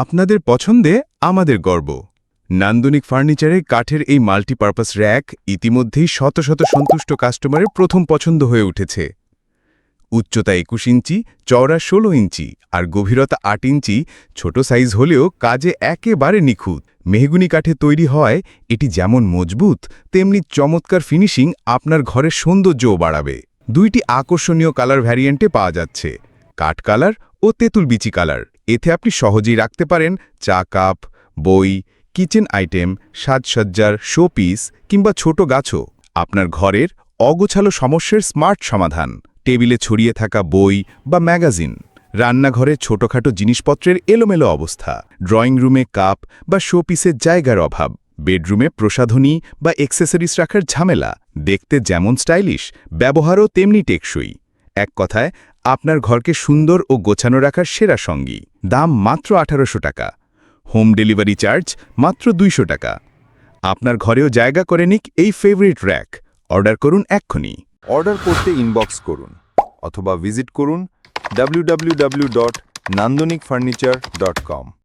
আপনাদের পছন্দে আমাদের গর্ব। নান্দনিক ফার্নিচারে কাঠের এই মাল্টিপারপাস র্যাক ইতিমধ্যেই শত শত সন্তুষ্ট কাস্টমারের প্রথম পছন্দ হয়ে উঠেছে। উচ্চতা একুশ ইঞ্চি, চওড়া ষোলো ইঞ্চি আর গভীরতা আট ইঞ্চি, ছোট সাইজ হলেও কাজে একেবারে নিখুঁত। মেহগুনি কাঠে তৈরি হয়, এটি যেমন মজবুত, তেমনি চমৎকার ফিনিশিং আপনার ঘরের সৌন্দর্যও বাড়াবে। দুইটি আকর্ষণীয় কালার ভ্যারিয়েন্টে পাওয়া যাচ্ছে, কাঠ কালার ও তেঁতুল বিচি কালার। এতে আপনি সহজেই রাখতে পারেন চা কাপ, বই, কিচেন আইটেম, সাজসজ্জার শোপিস কিংবা ছোট গাছও। আপনার ঘরের অগোছালো সমস্যার স্মার্ট সমাধান, টেবিলে ছড়িয়ে থাকা বই বা ম্যাগাজিন, রান্নাঘরে ছোটখাটো জিনিসপত্রের এলোমেলো অবস্থা, ড্রয়িং রুমে কাপ বা শোপিসের জায়গার অভাব, বেডরুমে প্রসাধনী বা এক্সেসরিজ রাখার ঝামেলা, দেখতে যেমন স্টাইলিশ ব্যবহারও তেমনি টেকসই। এক কথায়, আপনার ঘরকে সুন্দর ও গোছানো রাখার সেরা সঙ্গী। দাম মাত্র আঠারোশো টাকা। হোম ডেলিভারি চার্জ মাত্র দুইশো টাকা। আপনার ঘরেও জায়গা করে নিক এই ফেভারিট র্যাক। অর্ডার করুন এক্ষুনি। অর্ডার করতে ইনবক্স করুন অথবা ভিজিট করুন www.nandonikfurniture.com